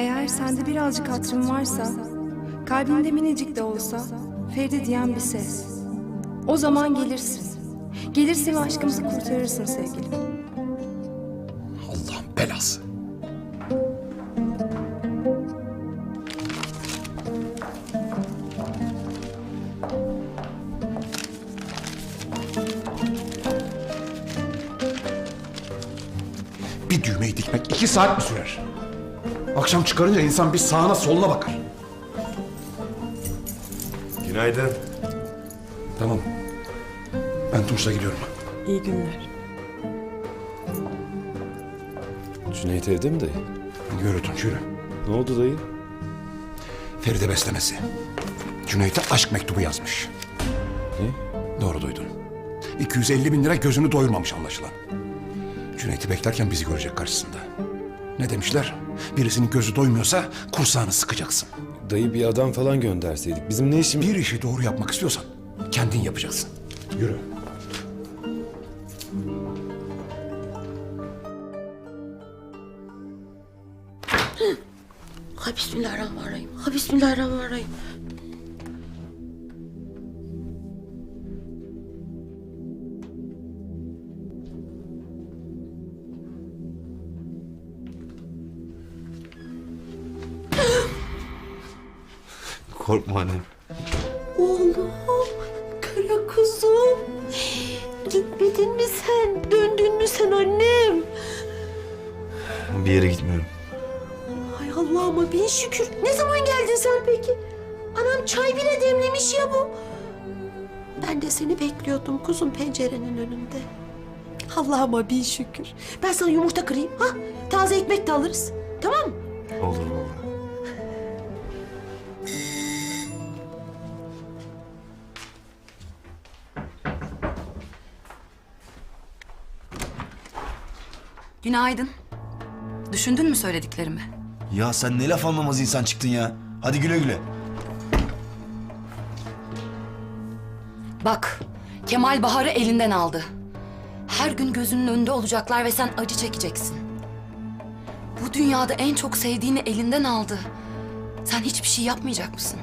Eğer sende birazcık hatırım varsa, kalbinde minicik de olsa Feride diyen bir ses. O zaman gelirsin. Gelirsin ve aşkımızı kurtarırsın sevgilim. Allah'ın belası. Bir düğmeyi dikmek iki saat mi sürer? Akşam çıkarınca insan bir sağına soluna bakar. Günaydın. Tamam. Ben Tunç'la gidiyorum. İyi günler. Cüneyt evde mi dayı? Yürü Tunç yürü. Ne oldu dayı? Feride beslemesi. Cüneyt'e aşk mektubu yazmış. Ne? Doğru duydun. 250 bin lira gözünü doyurmamış anlaşılan. Cüneyt'i beklerken bizi görecek karşısında. Ne demişler? Birisinin gözü doymuyorsa kursağını sıkacaksın. Dayı bir adam falan gönderseydik. Bizim ne işimiz... Bir işi doğru yapmak istiyorsan kendin yapacaksın. Yürü. Ha bismillahirrahmanirrahim. Ha bismillahirrahmanirrahim. Korkma annem. Oğlum, kara kuzum. Gitmedin mi sen? Döndün mü sen annem? Bir yere gitmiyorum. Ay Allah'ıma bin şükür. Ne zaman geldin sen peki? Anam çay bile demlemiş ya bu. Ben de seni bekliyordum kuzum pencerenin önünde. Allah'ıma bin şükür. Ben sana yumurta kırayım. Ha? Taze ekmek de alırız. Tamam mı? Günaydın. Düşündün mü söylediklerimi? Ya sen ne laf anlamaz insan çıktın ya. Hadi güle güle. Bak, Kemal Bahar'ı elinden aldı. Her gün gözünün önünde olacaklar ve sen acı çekeceksin. Bu dünyada en çok sevdiğini elinden aldı. Sen hiçbir şey yapmayacak mısın?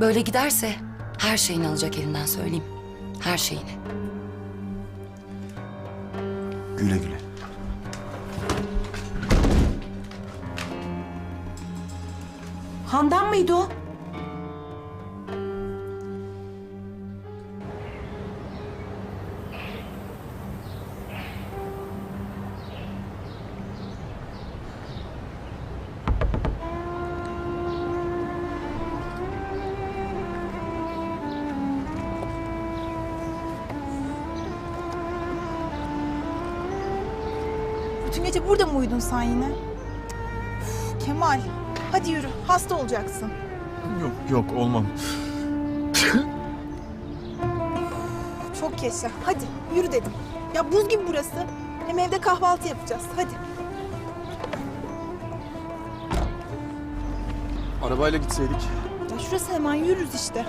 Böyle giderse her şeyini alacak elinden söyleyeyim. Her şeyini. Güle güle. Handan mıydı o? Bütün gece burada mı uyudun sen yine? Üf, Kemal, hadi yürü. Hasta olacaksın. Yok yok olmam. Çok yaşa. Hadi yürü dedim. Ya buz gibi burası. Hem evde kahvaltı yapacağız. Hadi. Arabayla gitseydik. Ya şurası hemen yürürüz işte.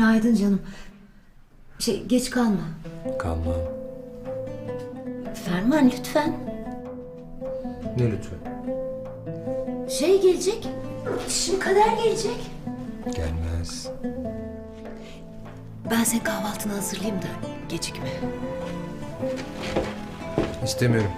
Günaydın canım. Şey geç kalma. Kalmam. Ferman lütfen. Ne lütfen? Şey gelecek. Şimdi kader gelecek. Gelmez. Ben senin kahvaltını hazırlayayım da gecikme. İstemiyorum.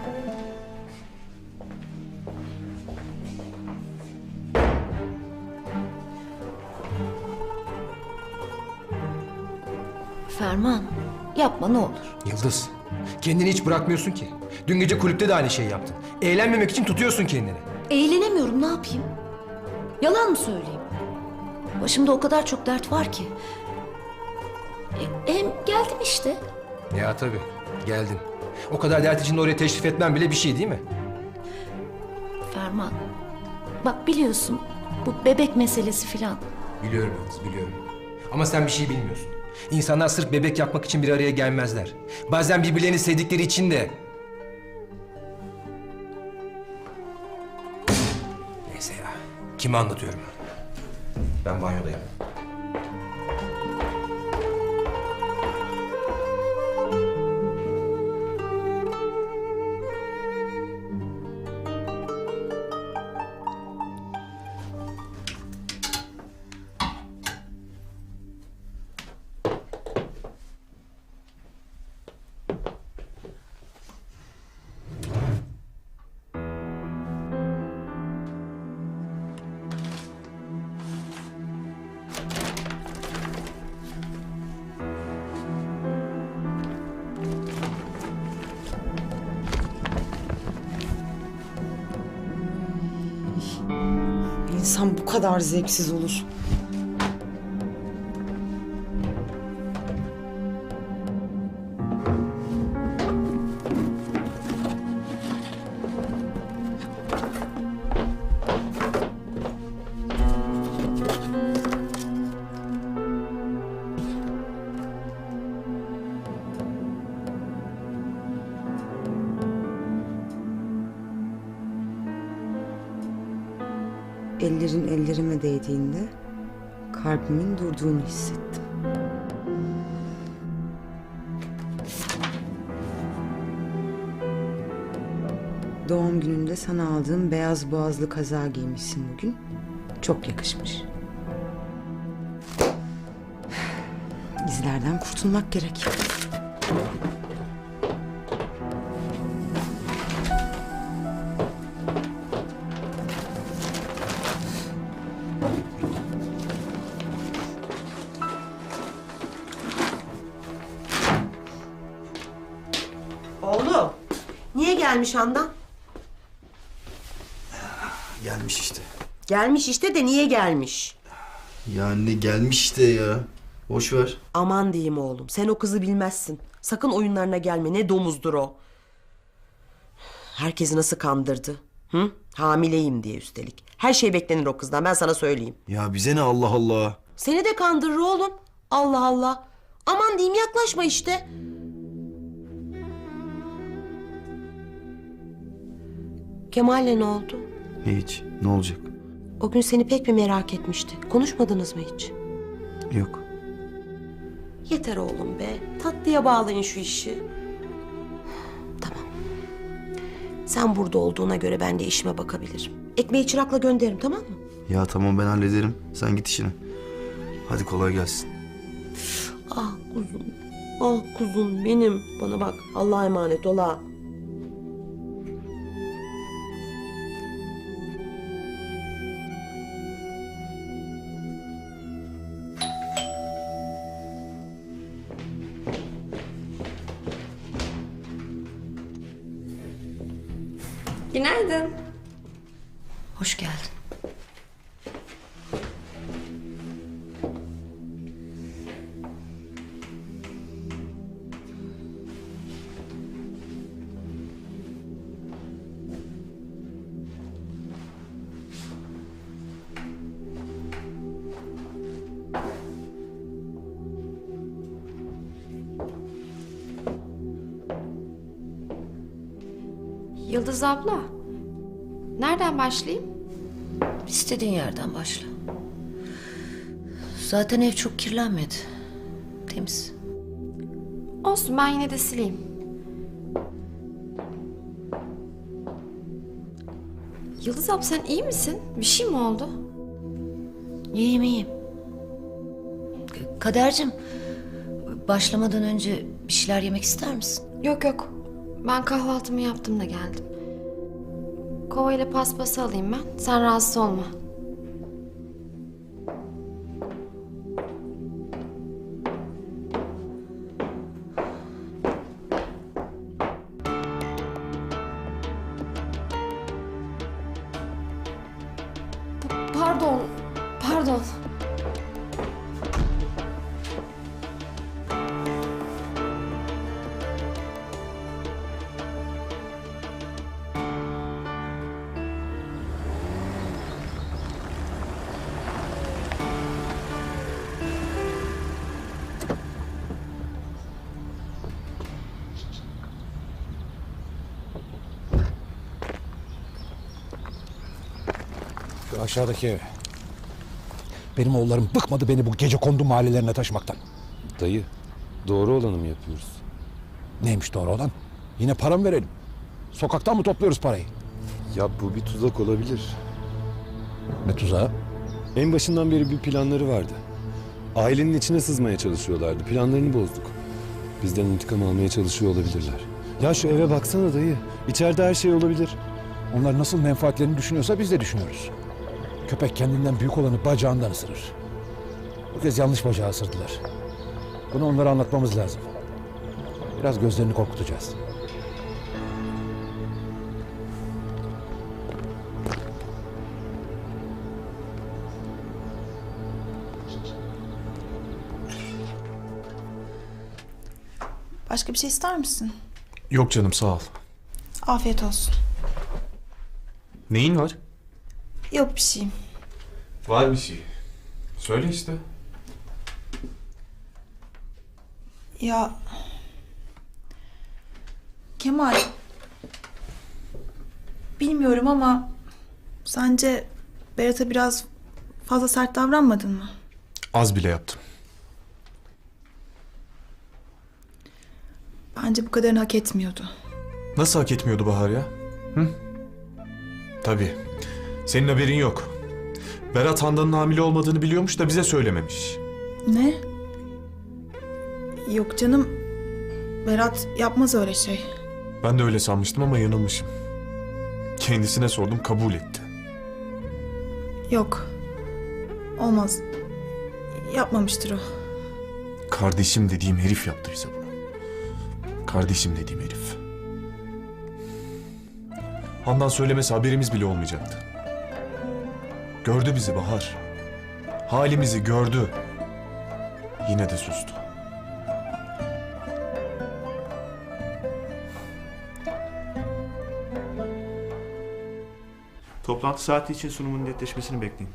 Ferman yapma ne olur. Yıldız, kendini hiç bırakmıyorsun ki. Dün gece kulüpte de aynı şeyi yaptın. Eğlenmemek için tutuyorsun kendini. Eğlenemiyorum ne yapayım? Yalan mı söyleyeyim? Başımda o kadar çok dert var ki. E, hem geldim işte. Ya tabii, geldin. O kadar dert içinde oraya teşrif etmem bile bir şey değil mi? Ferman. Bak biliyorsun bu bebek meselesi filan. Biliyorum Yıldız, biliyorum. Ama sen bir şey bilmiyorsun. İnsanlar sırf bebek yapmak için bir araya gelmezler. Bazen birbirlerini sevdikleri için de. Neyse ya. Kime anlatıyorum? Ben banyodayım. İnsan bu kadar zevksiz olur. Doğum gününde sana aldığım beyaz boğazlı kaza giymişsin bugün. Çok yakışmış. İzlerden kurtulmak gerek. Oğlum niye gelmiş Handan? Gelmiş işte. Gelmiş işte de niye gelmiş? Ya anne gelmiş işte ya. Boş ver. Aman diyeyim oğlum sen o kızı bilmezsin. Sakın oyunlarına gelme ne domuzdur o. Herkesi nasıl kandırdı? Hı? Hamileyim diye üstelik. Her şey beklenir o kızdan ben sana söyleyeyim. Ya bize ne Allah Allah. Seni de kandırır oğlum. Allah Allah. Aman diyeyim yaklaşma işte. Kemal'le ne oldu? Hiç. Ne olacak? O gün seni pek bir merak etmişti. Konuşmadınız mı hiç? Yok. Yeter oğlum be. Tatlıya bağlayın şu işi. Tamam. Sen burada olduğuna göre ben de işime bakabilirim. Ekmeği çırakla gönderirim tamam mı? Ya tamam ben hallederim. Sen git işine. Hadi kolay gelsin. Ah kuzum. Ah kuzum benim. Bana bak. Allah'a emanet ol ha. Günaydın. Hoş geldin. Yıldız abla, nereden başlayayım? İstediğin yerden başla. Zaten ev çok kirlenmedi. Temiz. Olsun ben yine de sileyim. Yıldız abla sen iyi misin? Bir şey mi oldu? İyiyim iyiyim. Kadercim, başlamadan önce bir şeyler yemek ister misin? Yok yok. Ben kahvaltımı yaptım da geldim. Kova ile paspası alayım ben. Sen rahatsız olma. Aşağıdaki ev. Benim oğullarım bıkmadı beni bu gece kondu mahallelerine taşımaktan. Dayı, doğru olanı mı yapıyoruz? Neymiş doğru olan? Yine para mı verelim? Sokaktan mı topluyoruz parayı? Ya bu bir tuzak olabilir. Ne tuzağı? En başından beri bir planları vardı. Ailenin içine sızmaya çalışıyorlardı. Planlarını bozduk. Bizden intikam almaya çalışıyor olabilirler. Ya şu eve baksana dayı. İçeride her şey olabilir. Onlar nasıl menfaatlerini düşünüyorsa biz de düşünüyoruz. Köpek kendinden büyük olanı bacağından ısırır. Bu kez yanlış bacağı ısırdılar. Bunu onlara anlatmamız lazım. Biraz gözlerini korkutacağız. Başka bir şey ister misin? Yok canım sağ ol. Afiyet olsun. Neyin var? Yok bir şey. Var bir şey. Söyle işte. Ya... Kemal... Bilmiyorum ama... Sence Berat'a biraz fazla sert davranmadın mı? Az bile yaptım. Bence bu kadarını hak etmiyordu. Nasıl hak etmiyordu Bahar ya? Hı? Tabii. Senin haberin yok. Berat Handan'ın hamile olmadığını biliyormuş da bize söylememiş. Ne? Yok canım. Berat yapmaz öyle şey. Ben de öyle sanmıştım ama yanılmışım. Kendisine sordum kabul etti. Yok. Olmaz. Yapmamıştır o. Kardeşim dediğim herif yaptı bize bunu. Kardeşim dediğim herif. Handan söylemesi haberimiz bile olmayacaktı. Gördü bizi Bahar. Halimizi gördü. Yine de sustu. Toplantı saati için sunumun netleşmesini bekleyin.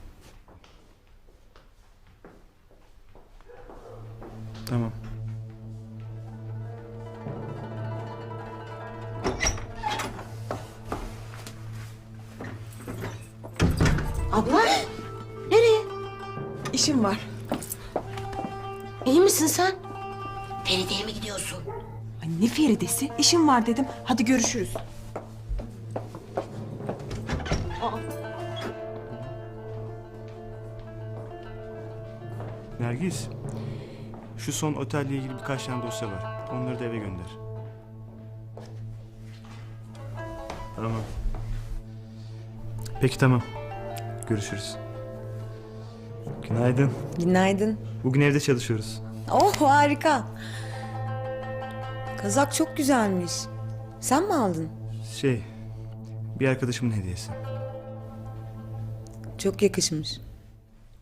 İşim var dedim. Hadi görüşürüz. Nergis, şu son otelle ilgili birkaç tane dosya var. Onları da eve gönder. Tamam. Peki tamam. Görüşürüz. Günaydın. Günaydın. Bugün evde çalışıyoruz. Oh harika. Kazak çok güzelmiş. Sen mi aldın? Şey, bir arkadaşımın hediyesi. Çok yakışmış.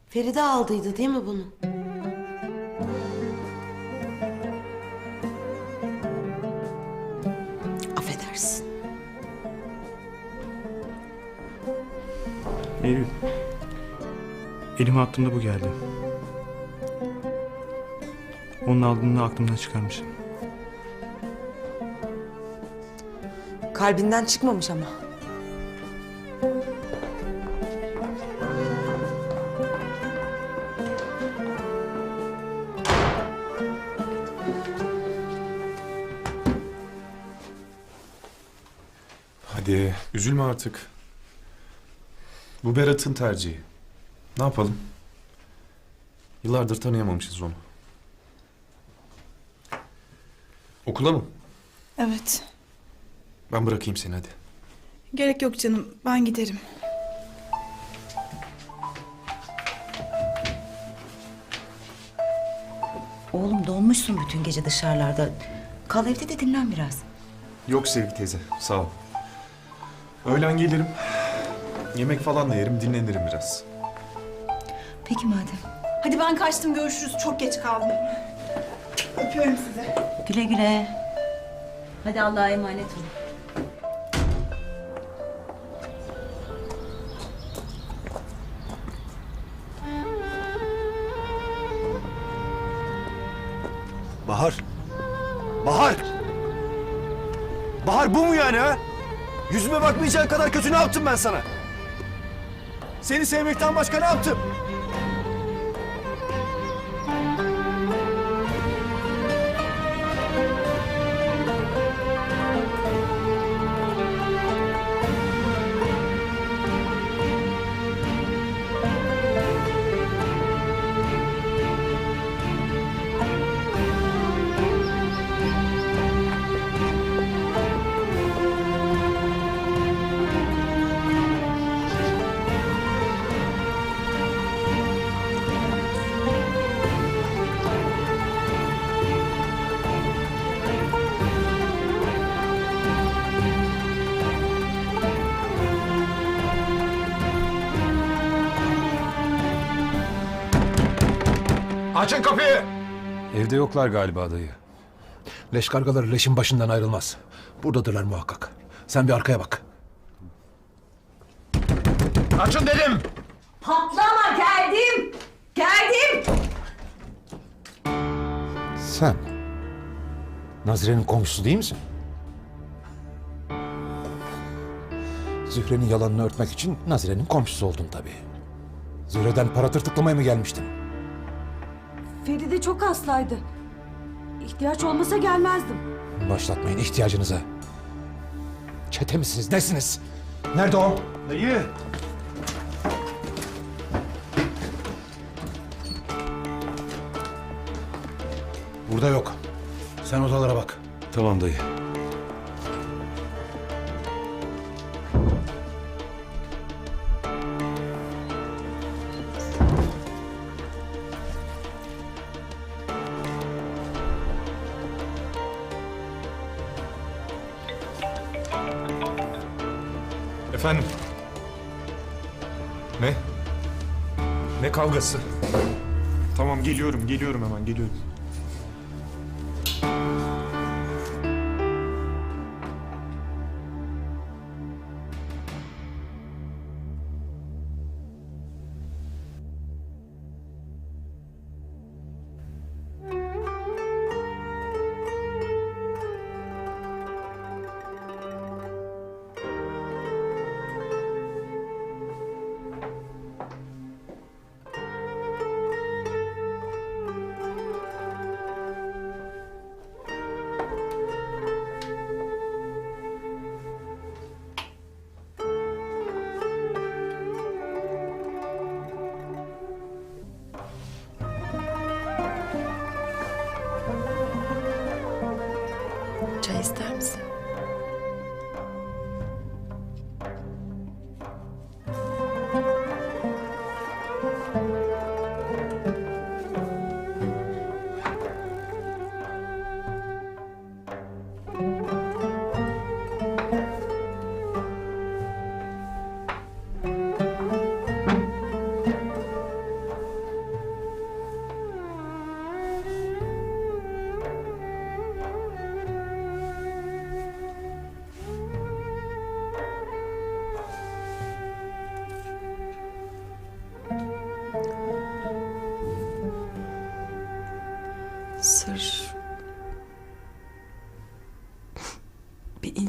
Feride aldıydı değil mi bunu? Affedersin. Eylül. Elime attığımda bu geldi. Onun aldığını aklımdan çıkarmışım. Kalbinden çıkmamış ama. Hadi üzülme artık. Bu Berat'ın tercihi. Ne yapalım? Yıllardır tanıyamamışız onu. Okula mı? Evet. Ben bırakayım seni hadi. Gerek yok canım. Ben giderim. Oğlum donmuşsun bütün gece dışarılarda. Kal evde de dinlen biraz. Yok Sevgi teyze sağ ol. Öğlen gelirim. Yemek falan da yerim dinlenirim biraz. Peki madem. Hadi ben kaçtım. Görüşürüz. Çok geç kaldım. Öpüyorum sizi. Güle güle. Hadi Allah'a emanet olun. Bahar. Bahar. Bahar bu mu yani ha? Yüzüme bakmayacağın kadar kötü ne yaptım ben sana? Seni sevmekten başka ne yaptım? Açın kapıyı! Evde yoklar galiba dayı. Leş kargaları leşin başından ayrılmaz. Buradadırlar muhakkak. Sen bir arkaya bak. Açın dedim! Patlama geldim. Geldim. Sen Nazire'nin komşusu değil misin? Zühre'nin yalanını örtmek için Nazire'nin komşusu oldun tabii. Zühre'den para tırtıklamaya mı gelmiştin? Feride çok hastaydı. İhtiyaç olmasa gelmezdim. Başlatmayın ihtiyacınıza. Çete misiniz, nesiniz? Nerede o? Dayı. Burada yok. Sen odalara bak. Tamam dayı. Geliyorum, geliyorum hemen, geliyorum.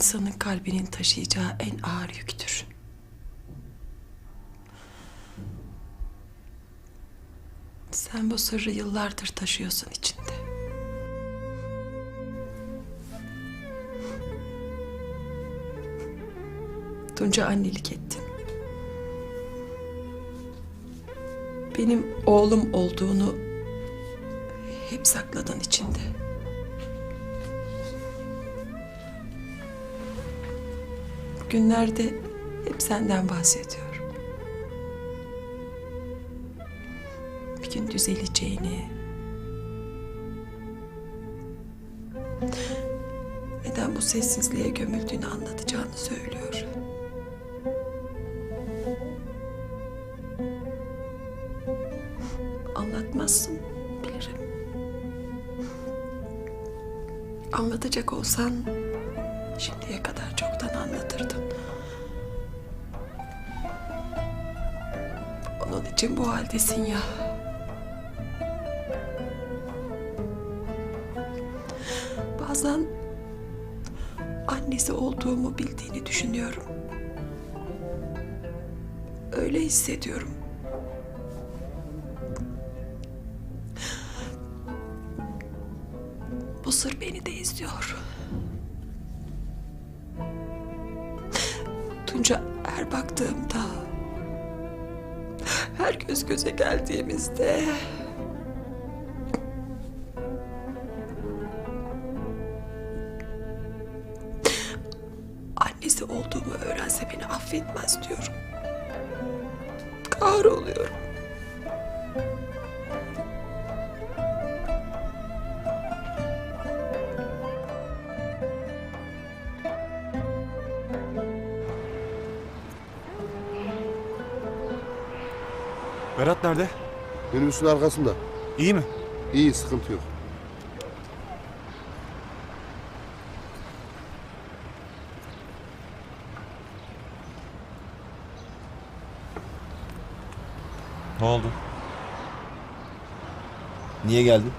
İnsanın kalbinin taşıyacağı en ağır yüktür. Sen bu sırrı yıllardır taşıyorsun içinde. Tunca annelik ettin. Benim oğlum olduğunu hep sakladın içinde. Bugünlerde hep senden bahsediyorum. Bir gün düzeleceğini, neden bu sessizliğe gömüldüğünü anlatacağını söylüyor. Anlatmazsın, bilirim. Anlatacak olsan şimdiye kadar çoktan anlatırdın. Onun için bu haldesin ya. Bazen annesi olduğumu bildiğini düşünüyorum. Öyle hissediyorum. Baktığımda, her göz göze geldiğimizde annesi olduğumu öğrense beni affetmez diyorum. Kahroluyorum. Berat nerede? Minibüsün arkasında. İyi mi? İyi, sıkıntı yok. Ne oldu? Niye geldin?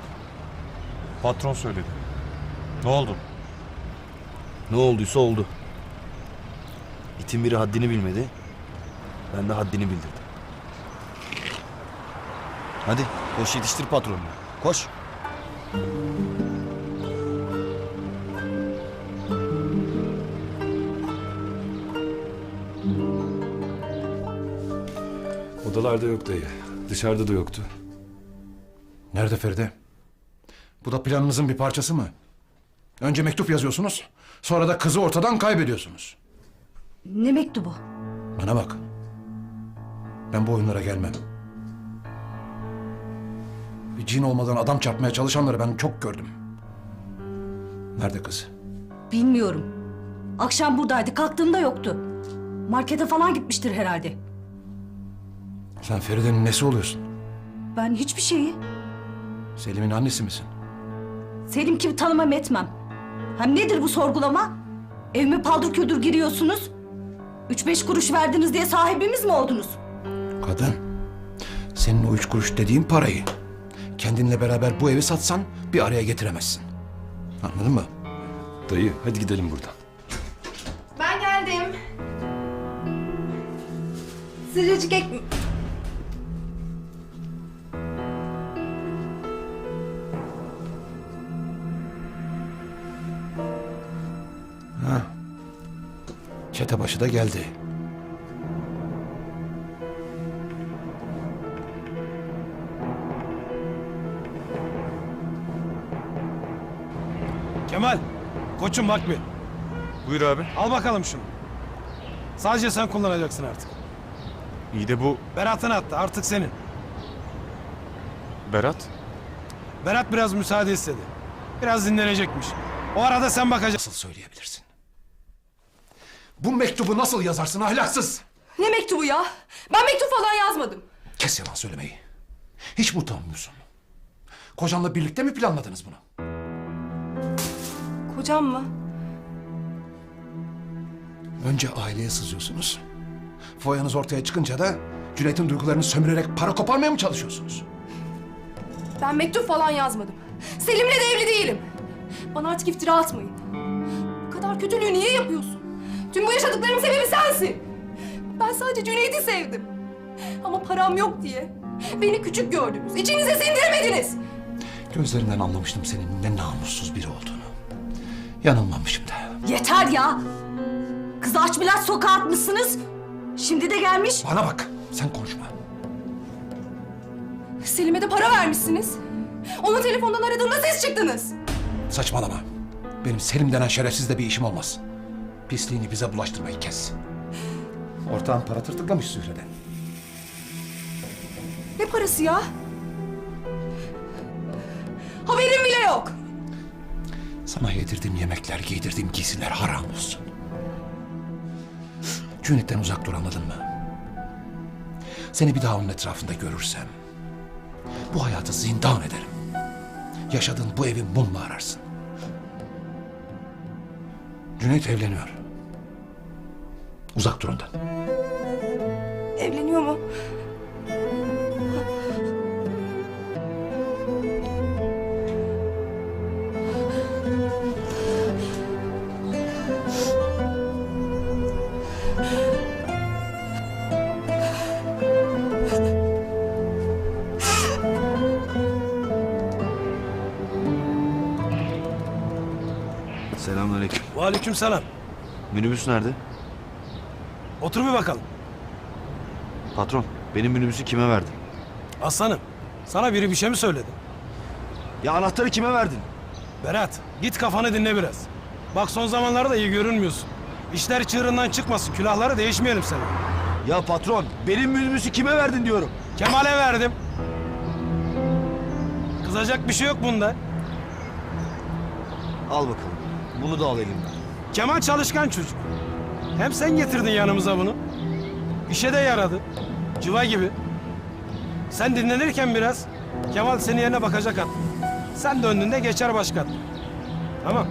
Patron söyledi. Ne oldu? Ne olduysa oldu. İtin biri haddini bilmedi. Ben de haddini bildirdim. Hadi koş yetiştir patronunu. Koş. Odalarda yok dayı. Dışarıda da yoktu. Nerede Feride? Bu da planınızın bir parçası mı? Önce mektup yazıyorsunuz, sonra da kızı ortadan kaybediyorsunuz. Ne mektubu? Bana bak. Ben bu oyunlara gelmem. Bir cin olmadan adam çarpmaya çalışanları ben çok gördüm. Nerede kız? Bilmiyorum. Akşam buradaydı. Kalktığımda yoktu. Markete falan gitmiştir herhalde. Sen Feride'nin nesi oluyorsun? Ben hiçbir şeyi. Selim'in annesi misin? Selim kim tanımam etmem. Hem nedir bu sorgulama? Evime paldır küldür giriyorsunuz. Üç beş kuruş verdiniz diye sahibimiz mi oldunuz? Kadın, senin o üç kuruş dediğin parayı kendinle beraber bu evi satsan bir araya getiremezsin. Anladın mı? Dayı hadi gidelim buradan. Ben geldim. Sıcacık ek... Ha. Çetebaşı da geldi. Kemal, koçum bak bir. Buyur abi. Al bakalım şunu. Sadece sen kullanacaksın artık. İyi de bu Berat'ın attı, artık senin. Berat. Berat biraz müsaade istedi. Biraz dinlenecekmiş. O arada sen bakacaksın. Nasıl söyleyebilirsin? Bu mektubu nasıl yazarsın ahlaksız? Ne mektubu ya? Ben mektup falan yazmadım. Kes yalan söylemeyi. Hiç mi utanmıyorsun? Kocanla birlikte mi planladınız bunu? Kocam mı? Önce aileye sızıyorsunuz. Foyanız ortaya çıkınca da Cüneyt'in duygularını sömürerek para koparmaya mı çalışıyorsunuz? Ben mektup falan yazmadım. Selim'le de evli değilim. Bana artık iftira atmayın. Bu kadar kötülüğü niye yapıyorsun? Tüm bu yaşadıklarım sebebi sensin. Ben sadece Cüneyt'i sevdim. Ama param yok diye. Beni küçük gördünüz. İçinize sindiremediniz. Gözlerinden anlamıştım senin ne namussuz biri olduğunu. Yanılmamışım da. Yeter ya! Kızı aç biraz sokağa atmışsınız. Şimdi de gelmiş. Bana bak, sen konuşma. Selim'e de para vermişsiniz. Onu telefondan aradığında siz çıktınız. Saçmalama. Benim Selim denen şerefsizle bir işim olmaz. Pisliğini bize bulaştırmayı kes. Ortağın para tırtıklamış Zühre'den. Ne parası ya? Haberim bile yok. Sana yedirdiğim yemekler, giydirdiğim giysiler haram olsun. Cüneyt'ten uzak dur anladın mı? Seni bir daha onun etrafında görürsem... ...bu hayatı zindan ederim. Yaşadığın bu evi mumla ararsın. Cüneyt evleniyor. Uzak dur ondan. Evleniyor mu? Aleyküm selam. Minibüs nerede? Otur bir bakalım. Patron, benim minibüsü kime verdin? Aslanım, sana biri bir şey mi söyledi? Ya anahtarı kime verdin? Berat, git kafanı dinle biraz. Bak son zamanlarda iyi görünmüyorsun. İşler çığırından çıkmasın, külahları değişmeyelim seni. Ya patron, benim minibüsü kime verdin diyorum. Kemal'e verdim. Kızacak bir şey yok bunda. Al bakalım. Bunu da al elimden. Kemal çalışkan çocuk. Hem sen getirdin yanımıza bunu. İşe de yaradı. Cıva gibi. Sen dinlenirken biraz Kemal senin yerine bakacak at. Sen döndüğünde geçer başkan. Tamam.